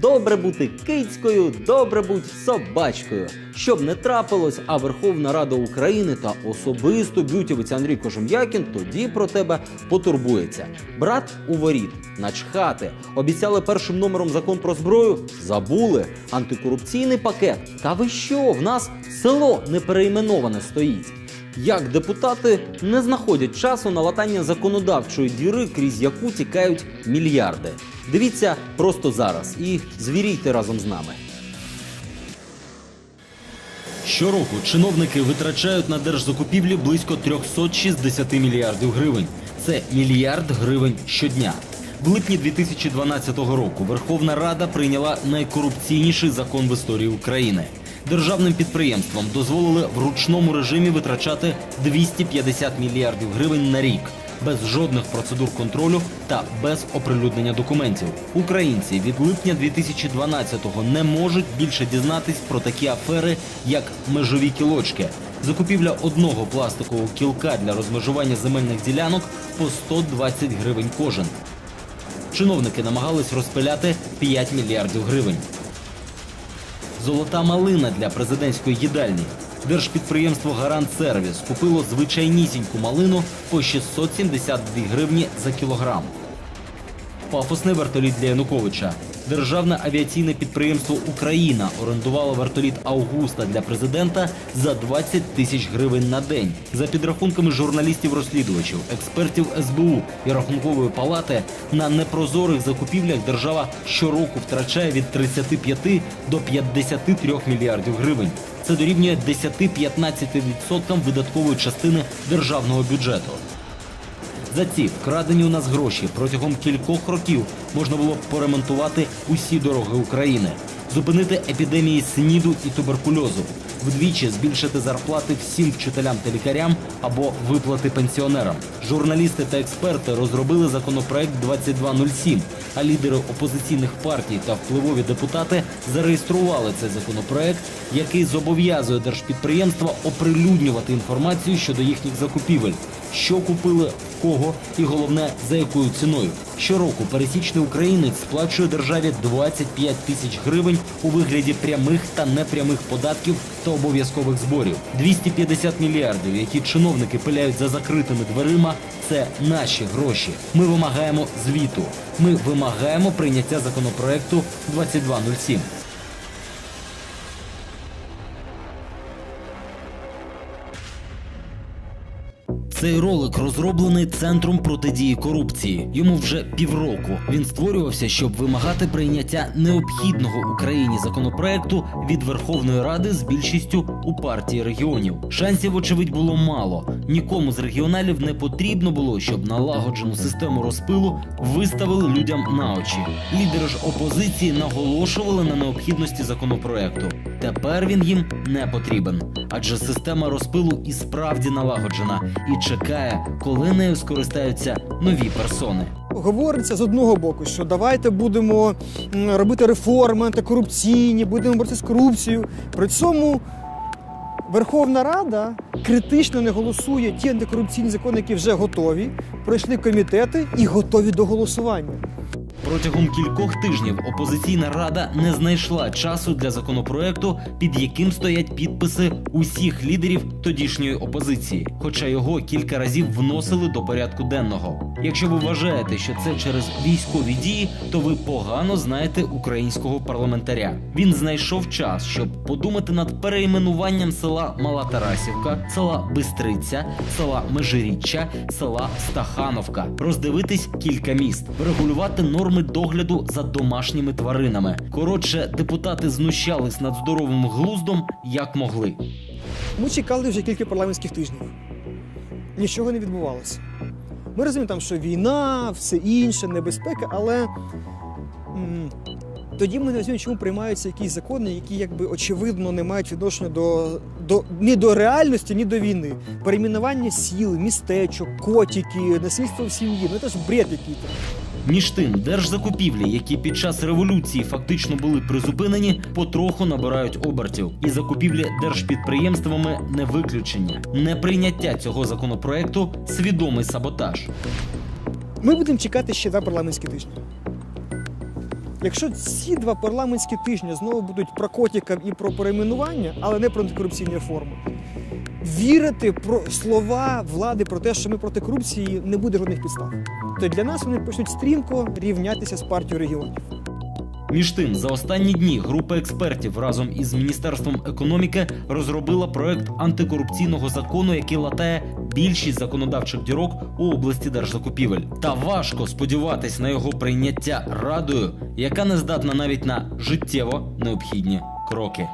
Добре бути кицькою, добре бути собачкою. Щоб не трапилось, а Верховна Рада України та особисто бютівець Андрій Кожем'якін тоді про тебе потурбується. Брат у воріт, начхати. Обіцяли першим номером закон про зброю. Забули. Антикорупційний пакет. Та ви що? В нас село не перейменоване стоїть. Як депутати не знаходять часу на латання законодавчої діри, крізь яку тікають мільярди. Дивіться просто зараз і звірійте разом з нами. Щороку чиновники витрачають на держзакупівлі близько 360 мільярдів гривень. Це мільярд гривень щодня. В липні 2012 року Верховна Рада прийняла найкорупційніший закон в історії України. Державним підприємствам дозволили в ручному режимі витрачати 250 мільярдів гривень на рік без жодних процедур контролю та без оприлюднення документів. Українці від липня 2012-го не можуть більше дізнатись про такі афери, як межові кілочки, закупівля одного пластикового кілка для розмежування земельних ділянок по 120 гривень кожен. Чиновники намагались розпиляти 5 мільярдів гривень. Золота малина для президентської їдальні. Держпідприємство Гарант Сервіс купило звичайнісіньку малину по 672 гривні за кілограм. Пафосний вертоліт для Януковича. Державне авіаційне підприємство Україна орендувало вертоліт Аугуста для президента за 20 тисяч гривень на день. За підрахунками журналістів-розслідувачів, експертів СБУ і рахункової палати на непрозорих закупівлях держава щороку втрачає від 35 до 53 мільярдів гривень. Це дорівнює 10-15% видаткової частини державного бюджету. За ці вкрадені у нас гроші протягом кількох років можна було б поремонтувати усі дороги України, зупинити епідемії СНІДу і туберкульозу, вдвічі збільшити зарплати всім вчителям та лікарям або виплати пенсіонерам. Журналісти та експерти розробили законопроект 2207, а лідери опозиційних партій та впливові депутати зареєстрували цей законопроект, який зобов'язує держпідприємства оприлюднювати інформацію щодо їхніх закупівель, що купили, кого і головне за якою ціною. Щороку пересічний українець сплачує державі 25 тисяч гривень у вигляді прямих та непрямих податків та обов'язкових зборів. 250 мільярдів, які чиновники пиляють за закритими дверима, це наші гроші. Ми вимагаємо звіту. Ми вимагаємо прийняття законопроекту 2207. Цей ролик розроблений центром протидії корупції. Йому вже півроку. Він створювався, щоб вимагати прийняття необхідного Україні законопроекту від Верховної Ради з більшістю у партії регіонів. Шансів, очевидь, було мало. Нікому з регіоналів не потрібно було, щоб налагоджену систему розпилу виставили людям на очі. Лідери ж опозиції наголошували на необхідності законопроекту. Тепер він їм не потрібен, адже система розпилу і справді налагоджена і чекає, коли нею скористаються нові персони. Говориться з одного боку, що давайте будемо робити реформи антикорупційні, будемо боротися з корупцією. При цьому Верховна Рада критично не голосує ті антикорупційні закони, які вже готові, пройшли комітети і готові до голосування. Протягом кількох тижнів опозиційна рада не знайшла часу для законопроекту, під яким стоять підписи усіх лідерів тодішньої опозиції, хоча його кілька разів вносили до порядку денного. Якщо ви вважаєте, що це через військові дії, то ви погано знаєте українського парламентаря. Він знайшов час, щоб подумати над перейменуванням села Мала Тарасівка, села Бистриця, села Межиріччя, села Стахановка, роздивитись кілька міст, врегулювати норми догляду за домашніми тваринами. Коротше, депутати знущались над здоровим глуздом як могли. Ми чекали вже кілька парламентських тижнів. Нічого не відбувалося. Ми розуміємо, там, що війна, все інше, небезпека, але м, тоді ми не розуміємо, чому приймаються якісь закони, які якби очевидно не мають відношення до, до ні до реальності, ні до війни. Перейменування сіл, містечок, котики, насильство в сім'ї. Ну це ж бред який-то. Між тим, держзакупівлі, які під час революції фактично були призупинені, потроху набирають обертів. І закупівлі держпідприємствами не виключення. Неприйняття цього законопроекту свідомий саботаж. Ми будемо чекати ще два парламентські тижні. Якщо ці два парламентські тижні знову будуть про котиків і про перейменування, але не про антикорупційні реформи, вірити про слова влади про те, що ми проти корупції, не буде жодних підстав. То для нас вони почнуть стрімко рівнятися з партією регіонів. Між тим, за останні дні група експертів разом із Міністерством економіки розробила проект антикорупційного закону, який латає більшість законодавчих дірок у області держзакупівель. Та важко сподіватись на його прийняття радою, яка не здатна навіть на життєво необхідні кроки.